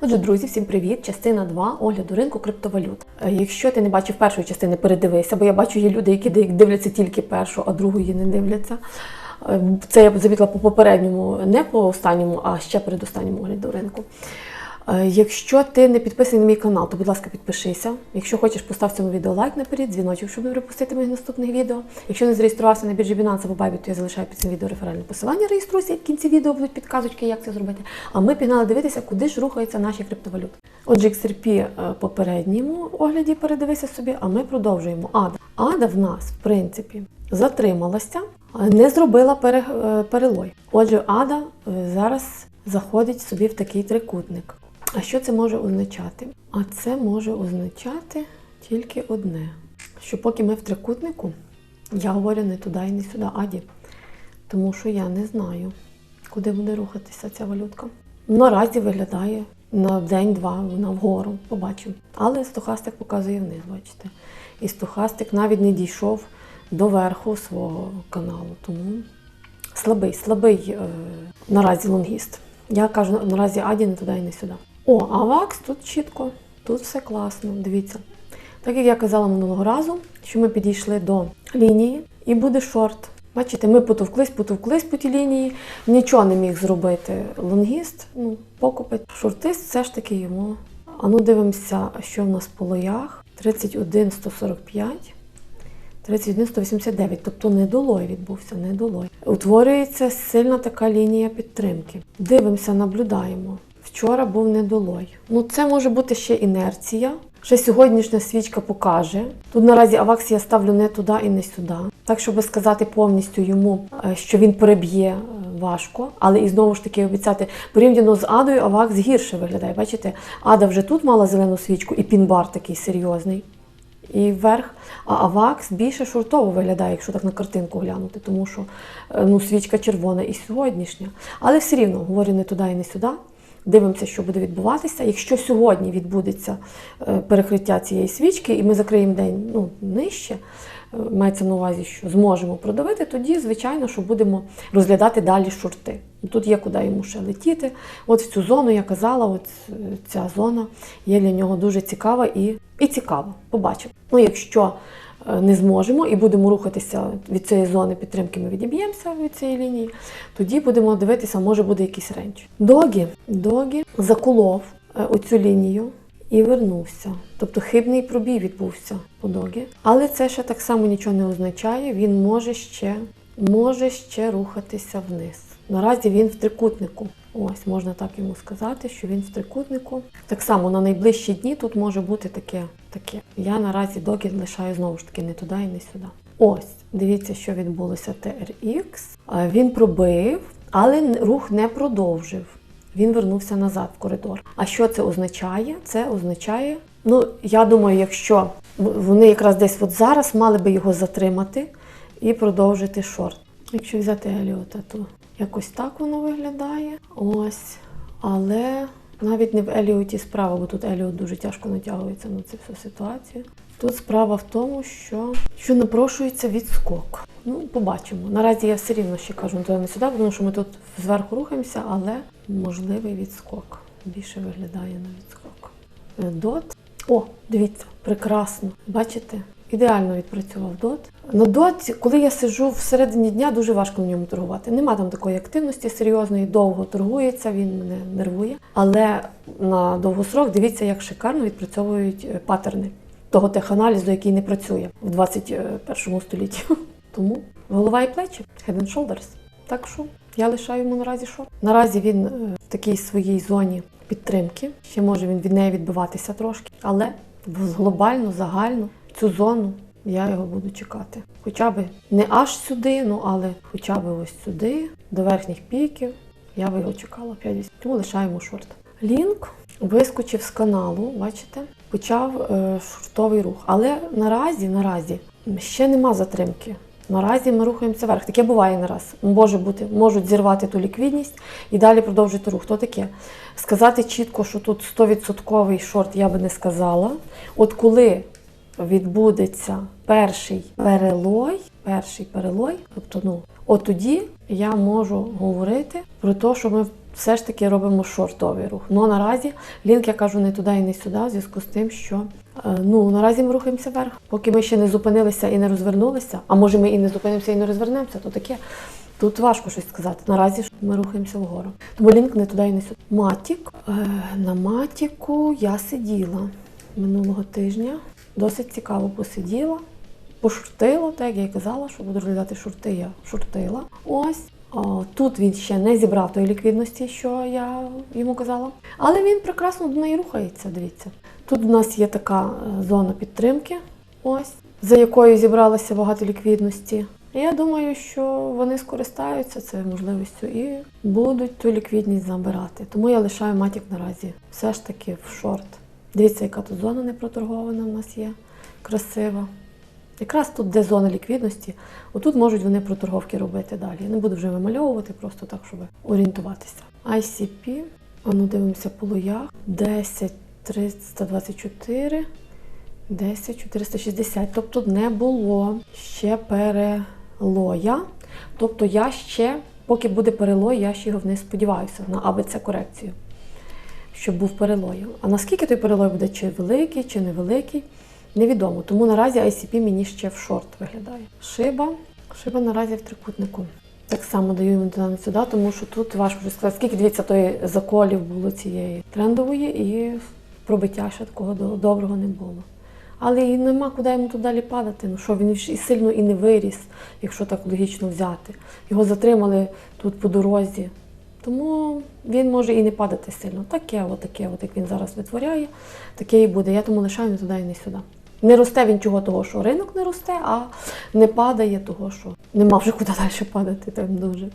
Отже, друзі, всім привіт! Частина 2 огляду ринку криптовалют. Е, Якщо ти не бачив першої частини, передивися, бо я бачу, є люди, які дивляться тільки першу, а другої не дивляться. Е, Це я б замітила по попередньому, не по останньому, а ще перед останньому огляду ринку. Е, Якщо ти не підписаний на мій канал, то будь ласка, підпишися. Якщо хочеш, постав цьому відео лайк наперед, дзвіночок, щоб не пропустити моїх наступних відео. Якщо не зареєструвався на біржі Binance або Bybit, то я залишаю під цим відео реферальне посилання. Реєструйся, в кінці відео будуть підказочки, як це зробити. А ми пігнали дивитися, куди ж рухаються наші криптовалюти. Отже, XRP е, попередньому огляді передивися собі, а ми продовжуємо. Ада. Ада в нас, в принципі, затрималася, е, не зробила пере, перелой. Отже, Ада зараз заходить собі в такий трикутник. А що це може означати? А це може означати тільки одне: що поки ми в трикутнику, я говорю не туди і не сюди, Аді, тому що я не знаю, куди буде рухатися ця валютка. Наразі виглядає на день-два вона вгору, побачимо. Але стохастик показує вниз, бачите. І стохастик навіть не дійшов до верху свого каналу. Тому слабий, слабий е, наразі лонгіст. Я кажу наразі Аді не туди і не сюди. О, а вакс тут чітко, тут все класно. Дивіться. Так як я казала минулого разу, що ми підійшли до лінії і буде шорт. Бачите, ми потовклись, потовклись по тій лінії, нічого не міг зробити лонгіст, ну, покупець. Шортист все ж таки йому. А ну дивимося, що в нас по лоях. 31 145. 31 189, тобто недолой відбувся, недолой. Утворюється сильна така лінія підтримки. Дивимося, наблюдаємо. Вчора був недолой. Ну, це може бути ще інерція. Ще сьогоднішня свічка покаже. Тут наразі Авакс я ставлю не туди і не сюди. Так, щоб сказати повністю йому, е, що він переб'є е, важко, але і знову ж таки обіцяти порівняно з Адою, Авакс гірше виглядає. Бачите, Ада вже тут мала зелену свічку і пінбар такий серйозний. І вверх, а Авакс більше шортово виглядає, якщо так на картинку глянути, тому що е, ну, свічка червона і сьогоднішня. Але все рівно говорю не туди і не сюди. Дивимося, що буде відбуватися. Якщо сьогодні відбудеться е, перекриття цієї свічки, і ми закриємо день ну, нижче, е, мається на увазі, що зможемо продавити, тоді, звичайно, що будемо розглядати далі шорти. Тут є куди йому ще летіти. От в цю зону я казала, от е, ця зона є для нього дуже цікава і, і цікава. Побачимо. Ну, якщо не зможемо і будемо рухатися від цієї зони підтримки, ми відіб'ємося від цієї лінії, тоді будемо дивитися, може буде якийсь ренч. Догі, Догі заколов е, оцю лінію і вернувся. Тобто хибний пробій відбувся по Догі. Але це ще так само нічого не означає. Він може ще, може ще рухатися вниз. Наразі він в трикутнику. Ось можна так йому сказати, що він в трикутнику. Так само на найближчі дні тут може бути таке. таке. Я наразі доки лишаю знову ж таки не туди і не сюди. Ось, дивіться, що відбулося TRX. Він пробив, але рух не продовжив. Він вернувся назад в коридор. А що це означає? Це означає, ну я думаю, якщо вони якраз десь от зараз мали би його затримати і продовжити шорт. Якщо взяти Еліота, то якось так воно виглядає. Ось. Але навіть не в Еліоті справа, бо тут Еліот дуже тяжко натягується на цю всю ситуацію. Тут справа в тому, що, що напрошується відскок. Ну, побачимо. Наразі я все рівно ще кажу, туди не сюди, тому що ми тут зверху рухаємося, але можливий відскок. Більше виглядає на відскок. Е, Дот. О, дивіться, прекрасно. Бачите? Ідеально відпрацював дот. На доті, коли я сиджу всередині дня, дуже важко на ньому торгувати. Нема там такої активності серйозної, довго торгується, він мене нервує. Але на довгосрок дивіться, як шикарно відпрацьовують е, паттерни того теханалізу, який не працює в 21 столітті. Тому голова і плечі, head and shoulders. Так що я лишаю йому наразі шорт. Наразі він е, в такій своїй зоні підтримки. Ще може він від неї відбиватися трошки, але в- глобально, загально цю зону я його буду чекати. Хоча б не аж сюди, ну але хоча б ось сюди, до верхніх піків. Я би його чекала 5 Тому лишаємо шорт. Лінк вискочив з каналу, бачите, почав е, шортовий рух. Але наразі, наразі ще нема затримки. Наразі ми рухаємося вверх. Таке буває не раз. Може бути, можуть зірвати ту ліквідність і далі продовжити рух. То таке. Сказати чітко, що тут 100% шорт я би не сказала. От коли відбудеться перший перелой, перший перелой, тобто, ну, от тоді я можу говорити про те, що ми все ж таки робимо шортовий рух. Ну наразі лінк я кажу не туди і не сюди, в зв'язку з тим, що е, ну наразі ми рухаємося вверх. Поки ми ще не зупинилися і не розвернулися, а може ми і не зупинимося і не розвернемося, то таке. Тут важко щось сказати. Наразі ж ми рухаємося вгору. Тому лінк не туди і не сюди. Матік. Е, на матіку я сиділа минулого тижня. Досить цікаво посиділа. Пошуртила, так як я й казала, що буду розглядати шурти, я шуртила. Ось. Тут він ще не зібрав тої ліквідності, що я йому казала. Але він прекрасно до неї рухається, дивіться. Тут у нас є така е, зона підтримки, ось, за якою зібралося багато ліквідності. Я думаю, що вони скористаються цією можливістю і будуть ту ліквідність забирати. Тому я лишаю матік наразі все ж таки в шорт. Дивіться, яка тут зона непроторгована в нас є, красива. Якраз тут, де зона ліквідності, отут можуть вони проторговки робити далі. Я не буду вже вимальовувати, просто так, щоб орієнтуватися. ICP, а ну дивимося по лоях. 10 324, 10 460. Тобто не було ще перелоя. Тобто я ще, поки буде перелой, я ще його не сподіваюся на АБЦ корекцію, щоб був перелой. А наскільки той перелой буде, чи великий, чи невеликий, невідомо. Тому наразі ICP мені ще в шорт виглядає. Шиба. Шиба наразі в трикутнику. Так само даю йому туди сюди, тому що тут важко сказати, скільки дивіться, тої заколів було цієї трендової, і пробиття ще такого доброго не було. Але і нема куди йому туди далі падати. Ну що він ж і сильно і не виріс, якщо так логічно взяти. Його затримали тут по дорозі. Тому він може і не падати сильно. Таке, отаке, от як він зараз витворяє, таке і буде. Я тому лишаю не туди і не сюди. Не росте він чого того, що ринок не росте, а не падає того, що нема вже куди далі падати там дуже.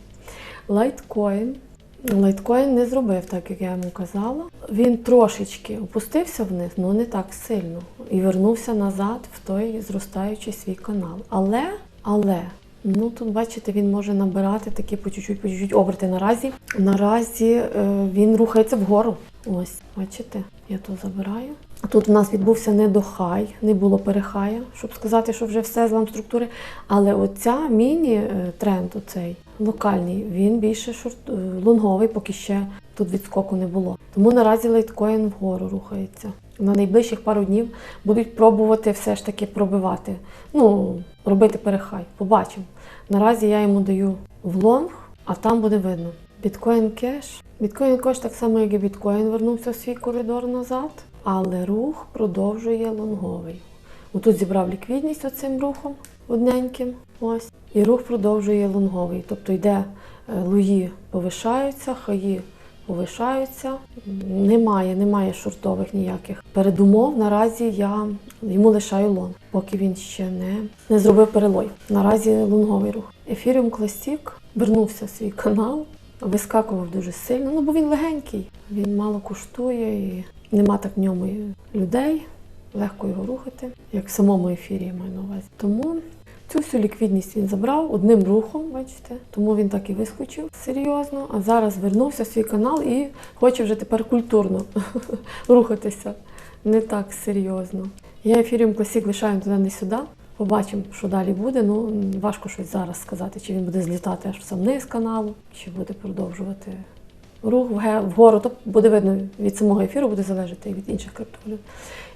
Лайткоін. Лайткоін не зробив так, як я йому казала. Він трошечки опустився вниз, але не так сильно. І вернувся назад в той зростаючий свій канал. Але, але, ну тут бачите, він може набирати такі по чуть-чуть, по чуть-чуть оберти. Наразі, наразі е, він рухається вгору. Ось, бачите, я то забираю. Тут у нас відбувся недохай, не було перехая, щоб сказати, що вже все злам структури. Але оця міні-тренд, оцей локальний, він більше шорт, е, лонговий, поки ще тут відскоку не було. Тому наразі лайткоін вгору рухається. На найближчих пару днів будуть пробувати все ж таки пробивати. Ну, робити перехай. Побачимо. Наразі я йому даю в лонг, а там буде видно. Біткоін кеш. Біткоін кеш так само, як і біткоін, вернувся в свій коридор назад, але рух продовжує лонговий. Отут зібрав ліквідність оцим рухом одненьким. Ось. І рух продовжує лонговий. Тобто йде е, луї повишаються, хаї повишаються. Немає, немає шортових ніяких передумов. Наразі я йому лишаю лонг, поки він ще не, не зробив перелой. Наразі лонговий рух. Ethereum Classic вернувся в свій канал, вискакував дуже сильно, ну бо він легенький, він мало коштує і нема так в ньому людей. Легко його рухати, як в самому ефірі маю на увазі. Тому цю всю ліквідність він забрав одним рухом, бачите, тому він так і вискочив серйозно. А зараз вернувся в свій канал і хоче вже тепер культурно рухатися, не так серйозно. Я ефіріум Classic лишаю туди не сюди. Побачимо, що далі буде. Ну важко щось зараз сказати, чи він буде злітати аж в сам низ каналу, чи буде продовжувати рух вгору. То буде видно від самого ефіру, буде залежати і від інших криптовалют.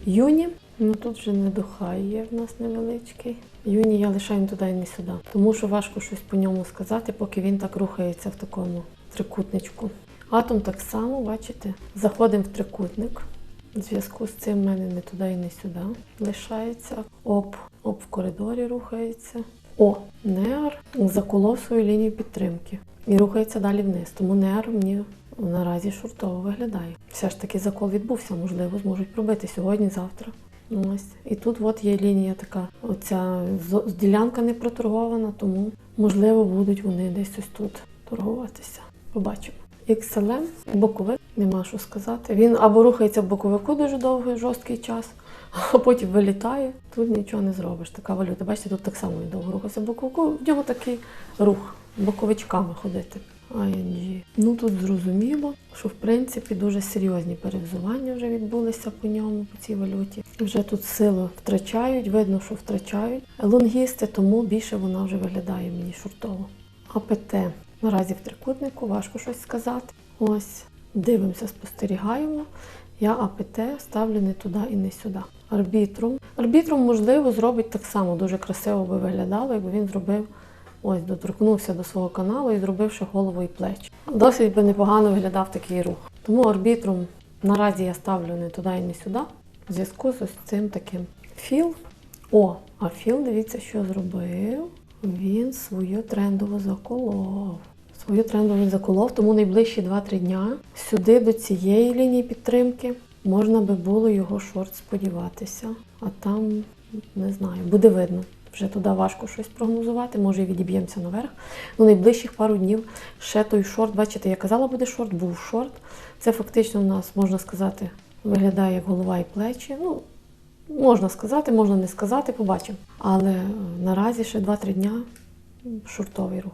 Юні, ну тут вже недохай є в нас невеличкий. Юні я лишаю туди і не сюди. Тому що важко щось по ньому сказати, поки він так рухається в такому трикутничку. Атом так само, бачите, заходимо в трикутник. В зв'язку з цим в мене не туди і не сюди лишається. Оп, оп в коридорі рухається. О, неар заколов свою лінію підтримки і рухається далі вниз. Тому неар мені наразі шортово виглядає. Все ж таки закол відбувся, можливо, зможуть пробити сьогодні, завтра. Ось. І тут от є лінія така, оця ділянка не проторгована, тому можливо будуть вони десь ось тут торгуватися. Побачимо. XLM, боковик, нема що сказати. Він або рухається в боковику дуже довгий, жорсткий час, а потім вилітає. Тут нічого не зробиш. Така валюта. Бачите, тут так само він довго рухався в боковику. В нього такий рух боковичками ходити. ING. Ну тут зрозуміло, що в принципі дуже серйозні перевзування вже відбулися по ньому, по цій валюті. Вже тут силу втрачають, видно, що втрачають лонгісти, тому більше вона вже виглядає мені шортово. АПТ наразі в трикутнику, важко щось сказати. Ось, дивимося, спостерігаємо. Я АПТ ставлю не туди і не сюди. Арбітрум. Арбітрум, можливо, зробить так само, дуже красиво би виглядало, якби він зробив, ось, доторкнувся до свого каналу і зробив ще голову і плечі. Досить би непогано виглядав такий рух. Тому арбітрум наразі я ставлю не туди і не сюди. В зв'язку з ось цим таким філ. О, а філ, дивіться, що зробив. Він свою трендову заколов. Свою трендову заколов, тому найближчі 2-3 дня сюди до цієї лінії підтримки можна би було його шорт сподіватися. А там не знаю, буде видно. Вже туди важко щось прогнозувати, може і відіб'ємося наверх. Ну, найближчих пару днів ще той шорт, бачите, я казала, буде шорт, був шорт. Це фактично у нас, можна сказати, виглядає як голова і плечі. Ну, можна сказати, можна не сказати, побачимо. Але е, наразі ще 2-3 дня шортовий рух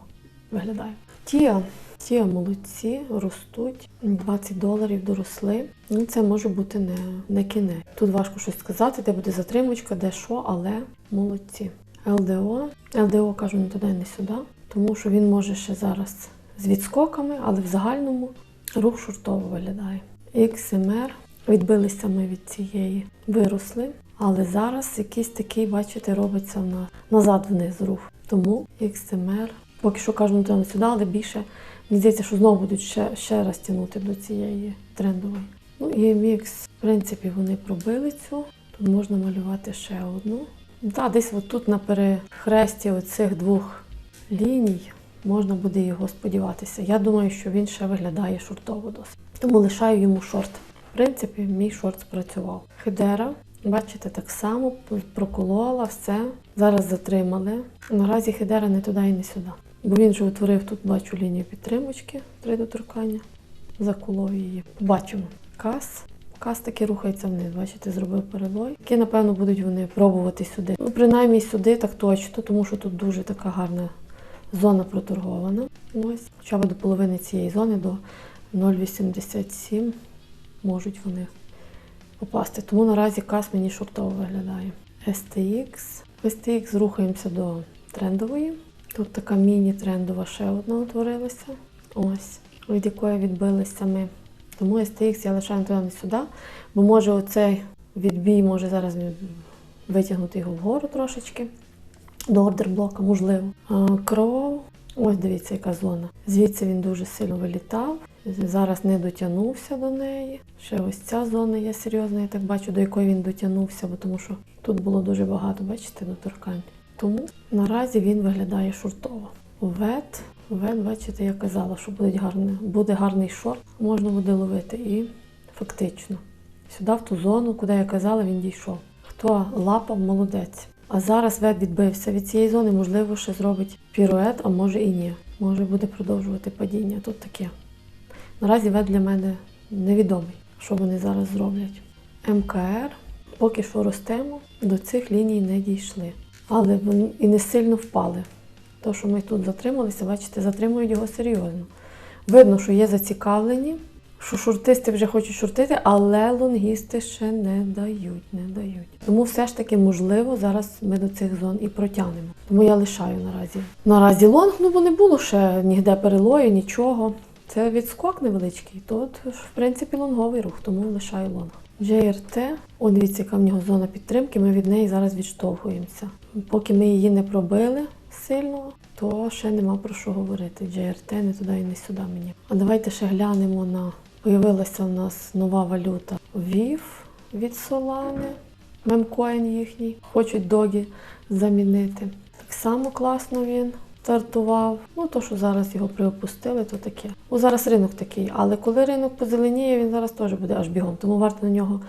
виглядає. Тія, тія молодці, ростуть. 20 доларів доросли. Ну, це може бути не, не кінець. Тут важко щось сказати, де буде затримочка, де що, але молодці. ЛДО. ЛДО кажу не туди, не сюди, тому що він може ще зараз з відскоками, але в загальному рух шортово виглядає. XMR. Відбилися ми від цієї, виросли. Але зараз якийсь такий, бачите, робиться на, назад вниз рух. Тому XMR, поки що кажу, не сюди, але більше мені здається, що знову будуть ще, ще раз тягнути до цієї трендової. Ну і MX, в принципі, вони пробили цю. Тут можна малювати ще одну. Так, десь отут на перехресті оцих двох ліній можна буде його сподіватися. Я думаю, що він ще виглядає шортово досить. Тому лишаю йому шорт. В принципі, мій шорт спрацював. Хедера, бачите, так само проколола все. Зараз затримали. Наразі Хедера не туди і не сюди. Бо він же утворив тут, бачу, лінію підтримочки, три доторкання. Заколов її. Побачимо. Кас. Кас таки рухається вниз, бачите, зробив перелой. Які, напевно, будуть вони пробувати сюди. Ну, принаймні сюди так точно, тому що тут дуже така гарна зона проторгована. Ось, хоча б до половини цієї зони, до 0,87 можуть вони попасти. Тому наразі кас мені шортово виглядає. STX. STX рухаємося до трендової. Тут така міні-трендова ще одна утворилася. Ось, від якої відбилися ми. Тому STX я лишаю туди не сюди, бо може оцей відбій може зараз витягнути його вгору трошечки до ордерблока, можливо. Кров, ось дивіться, яка зона. Звідси він дуже сильно вилітав. Зараз не дотягнувся до неї. Ще ось ця зона є серйозна, я так бачу, до якої він дотягнувся, бо тому що тут було дуже багато, бачите, доторкань. Тому наразі він виглядає шортово. Вет, вет, бачите, я казала, що буде гарний, буде гарний шорт, можна буде ловити. І фактично, сюди в ту зону, куди я казала, він дійшов. Хто лапав, молодець. А зараз вет відбився від цієї зони, можливо, ще зробить пірует, а може і ні. Може буде продовжувати падіння. Тут таке. Наразі вет для мене невідомий, що вони зараз зроблять. МКР поки що ростемо, до цих ліній не дійшли. Але вони і не сильно впали. То, що ми тут затрималися, бачите, затримують його серйозно. Видно, що є зацікавлені, що шортисти вже хочуть шортити, але лонгісти ще не дають, не дають. Тому все ж таки, можливо, зараз ми до цих зон і протягнемо. Тому я лишаю наразі. Наразі лонг, ну бо не було ще ніде перелою, нічого. Це відскок невеличкий. Тут, в принципі, лонговий рух, тому лишаю лонг. JRT, о, дивіться, яка в нього зона підтримки, ми від неї зараз відштовхуємося. Поки ми її не пробили сильно, то ще нема про що говорити. JRT не туди і не сюди мені. А давайте ще глянемо на. Появилася у нас нова валюта VIF від Solana, мемкоін їхній. Хочуть догі замінити. Так само класно він стартував. Ну, то, що зараз його приопустили, то таке. Ну, зараз ринок такий, але коли ринок позеленіє, він зараз теж буде аж бігом, тому варто на нього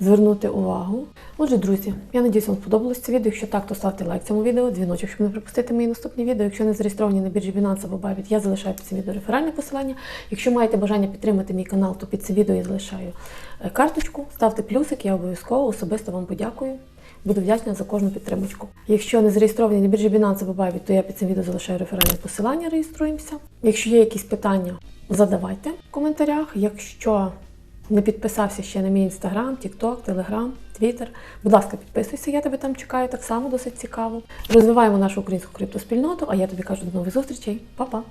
звернути увагу. Отже, друзі, я надіюсь, вам сподобалось це відео. Якщо так, то ставте лайк цьому відео, дзвіночок, щоб не пропустити мої наступні відео. Якщо не зареєстровані на біржі Binance або Bybit, я залишаю під цим відео реферальне посилання. Якщо маєте бажання підтримати мій канал, то під цим відео я залишаю е, карточку. Ставте плюсик, я обов'язково особисто вам подякую. Буду вдячна за кожну підтримочку. Якщо не зареєстровані на біржі Binance або Bybit, то я під цим відео залишаю реферальне посилання, реєструємося. Якщо є якісь питання, задавайте в коментарях. Якщо не підписався ще на мій інстаграм, тікток, телеграм, твіттер, будь ласка, підписуйся, я тебе там чекаю, так само досить цікаво. Розвиваємо нашу українську криптоспільноту, а я тобі кажу до нових зустрічей. Па-па!